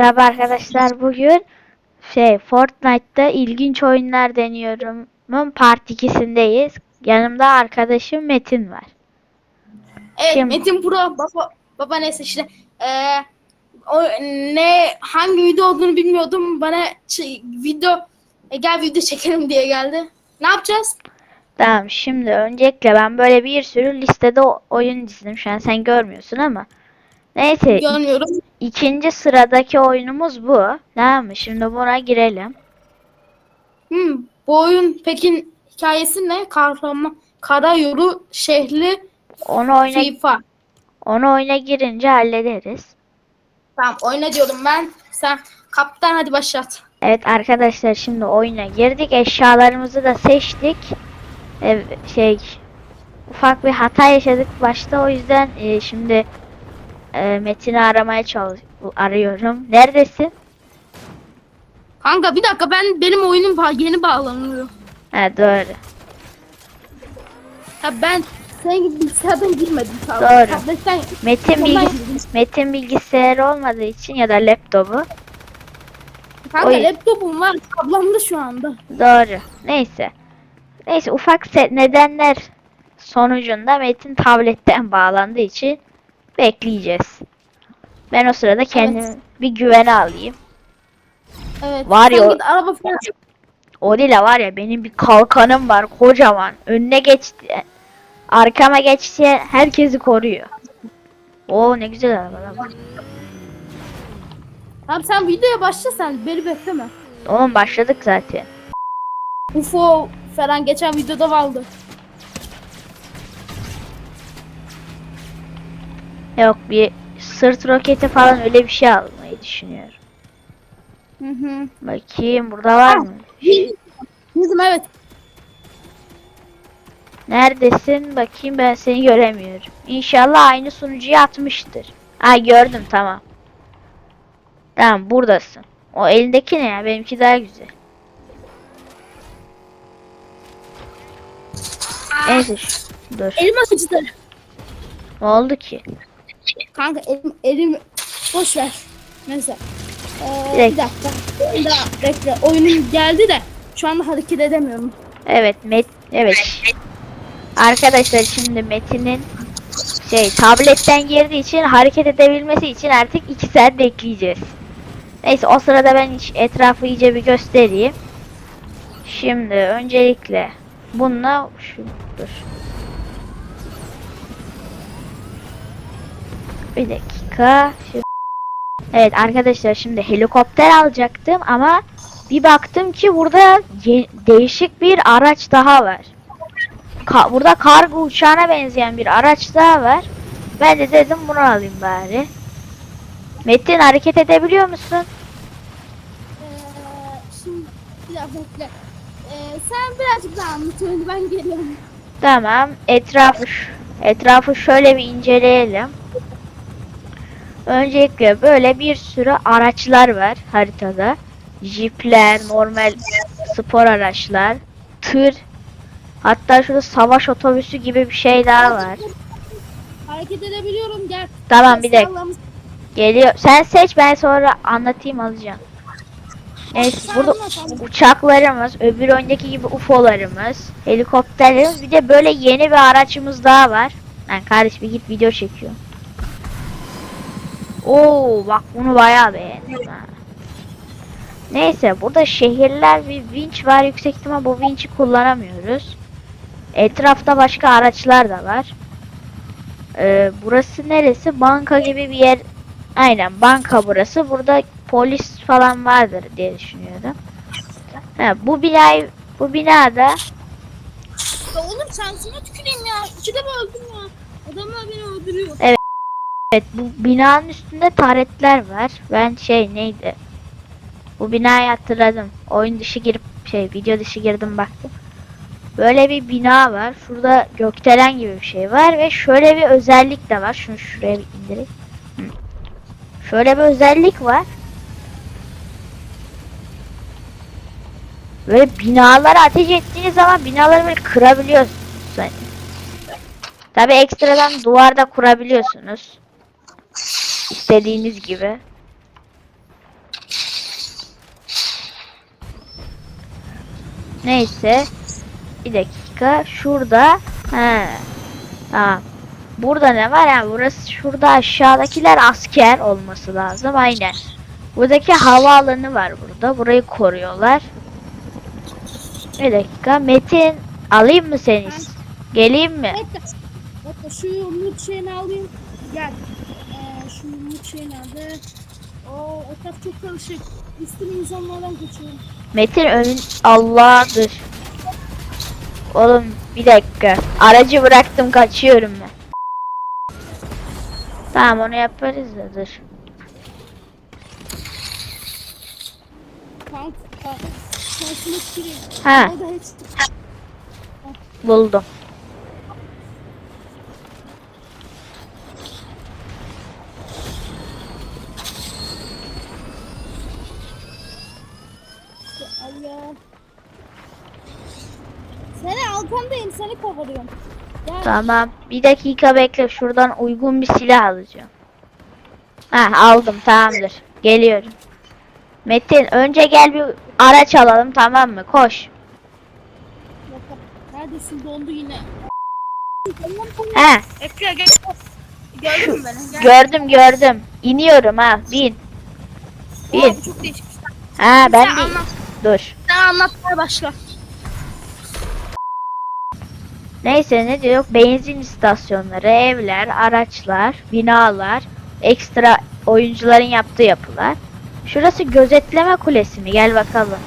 Merhaba arkadaşlar. Bugün şey Fortnite'da ilginç oyunlar deniyorumun part 2'sindeyiz. Yanımda arkadaşım Metin var. Evet Kim? Metin Pro baba baba neyse işte eee, o ne hangi video olduğunu bilmiyordum bana ç- video e, gel video çekelim diye geldi. Ne yapacağız? Tamam şimdi öncelikle ben böyle bir sürü listede oyun dizdim. Şu an sen görmüyorsun ama. Neyse Görmüyorum. ikinci sıradaki oyunumuz bu. Tamam mı? Şimdi buna girelim. Hmm, bu oyun Pekin hikayesi ne? Kahraman Kara Yoru şehri Onu oyna FIFA. onu oyuna girince hallederiz. Tamam oyna diyorum ben. Sen kaptan hadi başlat. Evet arkadaşlar şimdi oyuna girdik. Eşyalarımızı da seçtik. Ev, şey ufak bir hata yaşadık başta o yüzden e, şimdi e, Metin'i aramaya çalış arıyorum. Neredesin? Kanka bir dakika ben benim oyunum ba- yeni bağlanıyor. Ha doğru. Ha ben gibi bilgisayardan girmedim ol. Doğru. Tabletten Metin bilgis. Metin bilgisayarı olmadığı için ya da laptopu. Kanka Oy. laptopum var kablamda şu anda. Doğru. Neyse. Neyse ufak nedenler sonucunda Metin tabletten bağlandığı için bekleyeceğiz. Ben o sırada kendimi bir güvene alayım. Evet. Var ya git araba falan. O değil de var ya benim bir kalkanım var kocaman. Önüne geçti. Arkama geçti herkesi koruyor. Oo ne güzel var. Tamam sen videoya başla sen beni bekleme. Oğlum başladık zaten. UFO falan geçen videoda vardı. Yok bir sırt roketi falan öyle bir şey almayı düşünüyorum. Hı hı. Bakayım burada var mı? Bizim evet. Neredesin? Bakayım ben seni göremiyorum. İnşallah aynı sunucuya atmıştır. Ha gördüm tamam. Tamam buradasın. O elindeki ne ya? Benimki daha güzel. Neyse dur. Elim acıdı. Ne oldu ki? Kanka elim, elim boş ver. Neyse. Ee, Bir dakika. Bir daha bekle. Oyunum geldi de şu anda hareket edemiyorum. Evet Met evet. Arkadaşlar şimdi Metin'in şey tabletten girdiği için hareket edebilmesi için artık 2 saat bekleyeceğiz. Neyse o sırada ben etrafı iyice bir göstereyim. Şimdi öncelikle bununla şu dur. Bir dakika. Şu- Evet arkadaşlar şimdi helikopter alacaktım ama bir baktım ki burada değişik bir araç daha var. Ka- burada kargo uçağına benzeyen bir araç daha var. Ben de dedim bunu alayım bari. Metin hareket edebiliyor musun? Ee, şimdi bekle. Ee, sen birazcık daha anlat oyunu ben geliyorum. Tamam. Etrafı etrafı şöyle bir inceleyelim. Öncelikle böyle bir sürü araçlar var haritada. Jeepler, normal spor araçlar, tır, hatta şurada savaş otobüsü gibi bir şey daha var. Hareket edebiliyorum gel. Tamam bir dakika. Geliyor. Sen seç ben sonra anlatayım alacağım. Neyse burada uçaklarımız, öbür oyundaki gibi UFO'larımız, helikopterlerimiz bir de böyle yeni bir araçımız daha var. Lan kardeş bir git video çekiyor. Oo bak bunu bayağı beğendim ha. Neyse burada şehirler bir vinç var yüksek ihtimal bu vinçi kullanamıyoruz. Etrafta başka araçlar da var. Ee, burası neresi? Banka gibi bir yer. Aynen banka burası. Burada polis falan vardır diye düşünüyorum. Ha, bu binayı bu binada Ya oğlum şansıma tüküreyim ya. İkide mi öldüm ya? Adamlar beni öldürüyor. evet bu binanın üstünde taretler var. Ben şey neydi? Bu binayı hatırladım. Oyun dışı girip şey video dışı girdim baktım. Böyle bir bina var. Şurada gökdelen gibi bir şey var ve şöyle bir özellik de var. Şunu şuraya bir indireyim. Şöyle bir özellik var. Böyle binalara ateş ettiğiniz zaman binaları böyle kırabiliyorsunuz. Tabi ekstradan duvarda kurabiliyorsunuz. İstediğiniz gibi. Neyse. Bir dakika. Şurada. He. Tamam. Burada ne var? Yani burası şurada aşağıdakiler asker olması lazım. Aynen. Buradaki havaalanı var burada. Burayı koruyorlar. Bir dakika. Metin alayım mı seni? Geleyim mi? Metin, Metin şu loot şeyini alayım. Gel. Ee, şu yumruk şey nerede? Oo etraf çok karışık. Üstüne insanlardan kaçıyorum. Metin önün Allah'dır. Oğlum bir dakika. Aracı bıraktım kaçıyorum ben. Tamam onu yaparız da dur. Tank. Tank. Ha buldum. Allah. Seni arkandayım seni kovalıyorum. Gel. Tamam. Bir dakika bekle. Şuradan uygun bir silah alacağım. Ha aldım tamamdır. Geliyorum. Metin önce gel bir araç alalım tamam mı? Koş. Neredesin dondu yine. He Ekle gel. Gördün mü beni? Gel. gördüm gördüm. İniyorum ha. Bin. Bin. çok değişik. Ha ben Sen anlat. dur. Sen anlatmaya başla. Neyse ne diyor? Benzin istasyonları, evler, araçlar, binalar, ekstra oyuncuların yaptığı yapılar. Şurası gözetleme kulesi mi? Gel bakalım.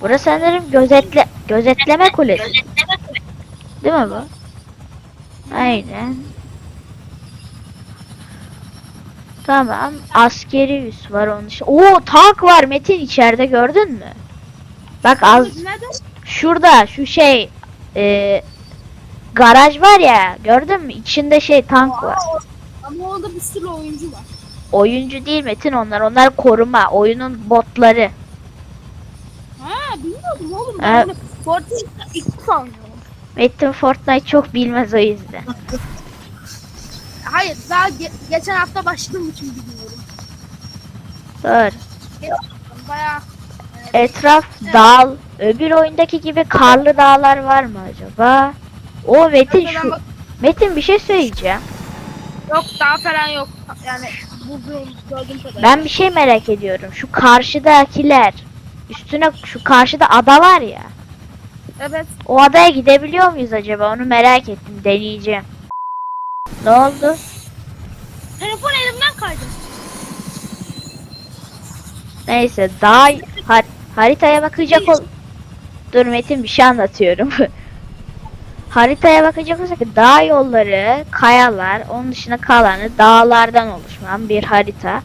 Burası sanırım gözetle gözetleme kulesi. Değil mi bu? Aynen. Tamam. Askeri üs var onun için. Oo tank var Metin içeride gördün mü? Bak az? Şurada şu şey e, garaj var ya gördün mü? İçinde şey tank var. Ama orada bir sürü oyuncu var. Oyuncu değil Metin onlar. Onlar koruma. Oyunun botları. Ha bilmiyordum oğlum. Ha. Ben bunu Fortnite'da ilk defa oynuyorum. Metin Fortnite çok bilmez o yüzden. Hayır daha ge- geçen hafta başladığım için bilmiyorum. Dur. Bayağı Etraf dağ. Öbür oyundaki gibi karlı dağlar var mı acaba? O Metin şu Metin bir şey söyleyeceğim. yok daha falan yok. Yani bulduğum gördüğüm kadar. Ben bir şey merak ediyorum. Şu karşıdakiler üstüne şu karşıda ada var ya. Evet. O adaya gidebiliyor muyuz acaba? Onu merak ettim. Deneyeceğim. Ne oldu? Telefon elimden kaydı. Neyse daha har- haritaya bakacak ol. Dur Metin bir şey anlatıyorum. haritaya bakacak olursak dağ yolları, kayalar, onun dışında kalanı dağlardan oluşan bir harita.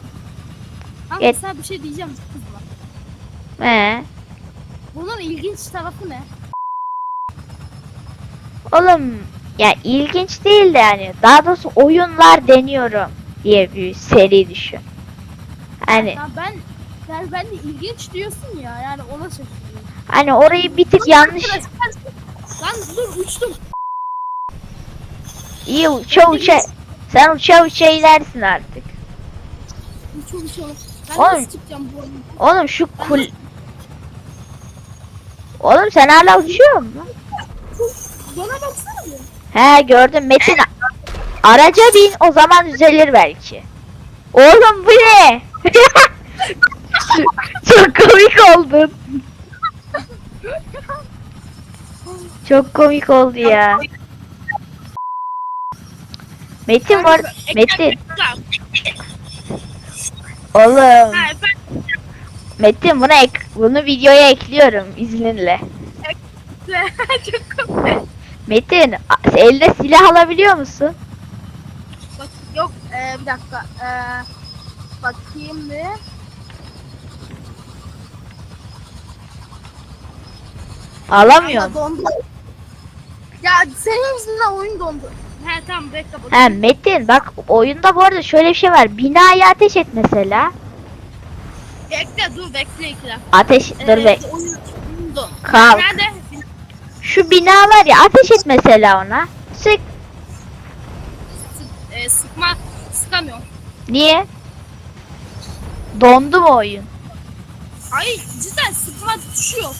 Kanka Evet. sana bir şey diyeceğim kızma. Ee, Bunun ilginç tarafı ne? oğlum ya ilginç değil de yani daha doğrusu oyunlar deniyorum diye bir seri düşün. Hani Ya ben ben, ben de ilginç diyorsun ya yani ona şaşırıyorum. hani orayı bir tık yanlış Lan dur uçtum. iyi uça uça sen uça uça ilersin artık. Uçuyor uçuyor. Ben Oğlum. nasıl çıkacağım bu oyunu? Oğlum şu kul... Oğlum sen hala uçuyor musun? Bana baksana bir. He gördüm Metin. Araca bin o zaman düzelir belki. Oğlum bu ne? Çok komik oldun. Çok komik oldu ya. Metin var. Metin. Oğlum. Metin bunu ek bunu videoya ekliyorum izninle. çok komik. Metin elde silah alabiliyor musun? Bak yok ee, bir dakika. Ee, bakayım bir. Alamıyorum. Dondu. Ya senin yüzünden oyun dondu. He tamam bekle bakayım. He Metin bak oyunda bu arada şöyle bir şey var. Binayı ateş et mesela. Bekle dur bekle iki dakika. Ateş dur Ee, be. Oyun, oyun dondu. Kalk. Nerede? Şu bina var ya ateş et mesela ona. Sık. Sık, e, sıkma sıkamıyorum. Niye? Dondu mu oyun? Ay cidden Ama tuşu yok.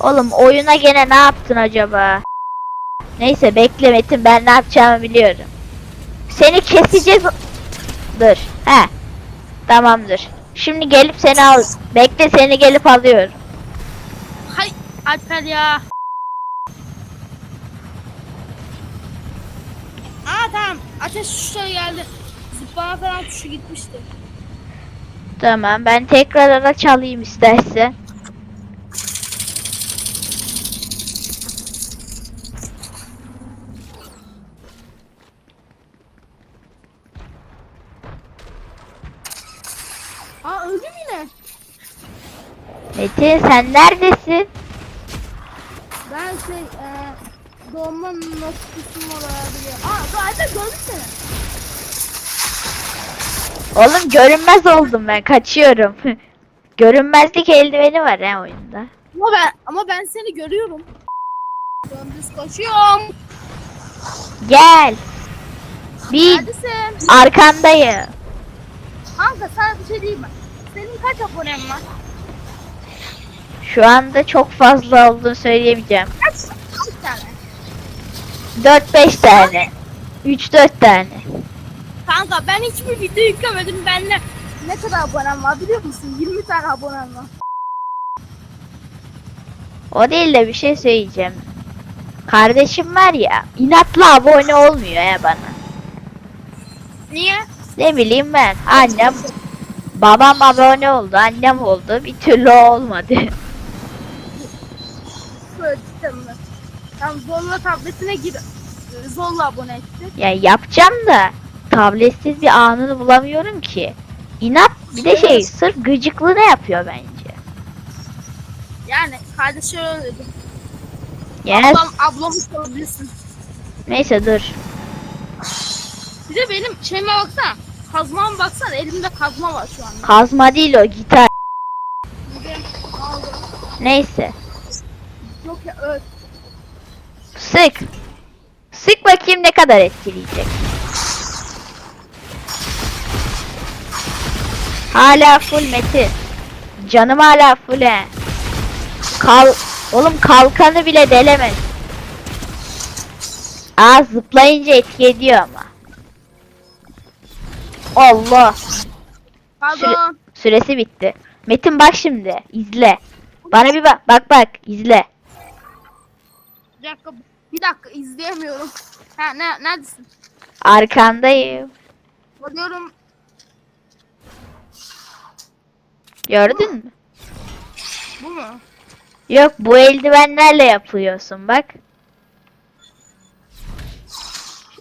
Oğlum oyuna gene ne yaptın acaba? Neyse bekle Metin ben ne yapacağımı biliyorum. Seni keseceğiz. Dur. He. Tamamdır. Şimdi gelip seni al. Bekle seni gelip alıyorum. Hay Alper ya. Aa tamam. Ateş tuşları geldi. Zıplama falan tuşu gitmişti. Tamam ben tekrar araç alayım istersen. Aa öldüm yine. Metin sen neredesin? Ben şey e, doğma noktasım olabilir. Aa zaten gördüm seni. Oğlum görünmez oldum ben kaçıyorum. Görünmezlik eldiveni var ha oyunda. Ama ben ama ben seni görüyorum. Döndüz koşuyorum. Gel. Bir Neredesin? arkandayım. Kanka sana bir şey diyeyim mi? Senin kaç abonen var? Şu anda çok fazla olduğunu söyleyemeyeceğim. Kaç? Kaç tane? 4-5 tane. 3-4 tane. Kanka ben hiçbir video yüklemedim. Bende ne kadar abonem var biliyor musun? 20 tane abonem var. O değil de bir şey söyleyeceğim. Kardeşim var ya inatla abone olmuyor ya bana. Niye? Ne bileyim ben. Annem babam abone oldu. Annem oldu. Bir türlü olmadı. Tam zorla tabletine gir. Zorla abone etti. ya yapacağım da tabletsiz bir anını bulamıyorum ki. İnat bir de şey sırf gıcıklığına yapıyor bence. Yani kardeşi öyle dedi. Yani Ablam, ablamı sorabilirsin. neyse dur. Bir de benim şeyime baksana. Kazmama baksana. Elimde kazma var şu anda. Kazma değil o gitar. Neyse. Yok ya öl. Sık. Sık bakayım ne kadar etkileyecek. Hala full Metin. Canım hala full he. Kal Oğlum kalkanı bile delemez. Aa zıplayınca etki ediyor ama. Allah. Pardon. Süresi bitti. Metin bak şimdi. izle. Bana bir bak. Bak bak. izle. Bir dakika. Bir dakika izleyemiyorum. Ha ne neredesin? Arkandayım. Bakıyorum. Gördün mü? Bu mu? Yok bu eldivenlerle yapıyorsun bak.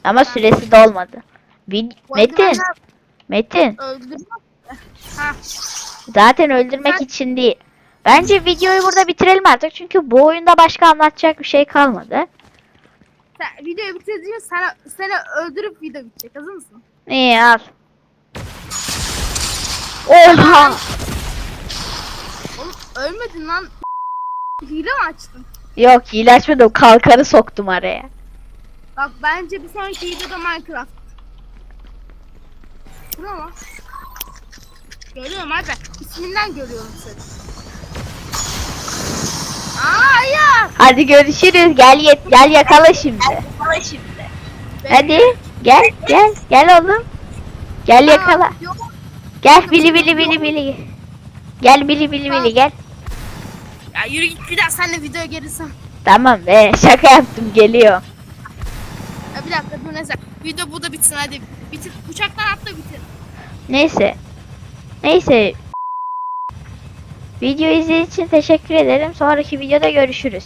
Ama süresi dolmadı. Vid- Metin, eldivenler Metin. Öldürme. Ha. Zaten öldürmek için değil. Bence videoyu burada bitirelim artık çünkü bu oyunda başka anlatacak bir şey kalmadı. Sen videoyu bitirdiğinde sana, seni öldürüp video bitecek. Hazır mısın? İyi al. Oha! Oğlum ölmedin lan. Hile mi açtın? Yok hile açmadım kalkanı soktum araya. Bak bence bir sonraki videoda Minecraft. Bu ne lan? Görüyorum abi. İsminden görüyorum seni. Aa hayır. Hadi görüşürüz gel yet gel yakala şimdi. Yakala şimdi. Hadi gel gel gel oğlum. Gel yakala. Gel bili bili bili bili. Gel bili bili bili gel. Ya yürü git bir daha seninle videoya gelirsen. Tamam be şaka yaptım geliyor. Ya bir dakika dur neyse. Video burada bitsin hadi. Bitir. Uçaktan atla bitir. Neyse. Neyse. Video izlediğiniz için teşekkür ederim. Sonraki videoda görüşürüz.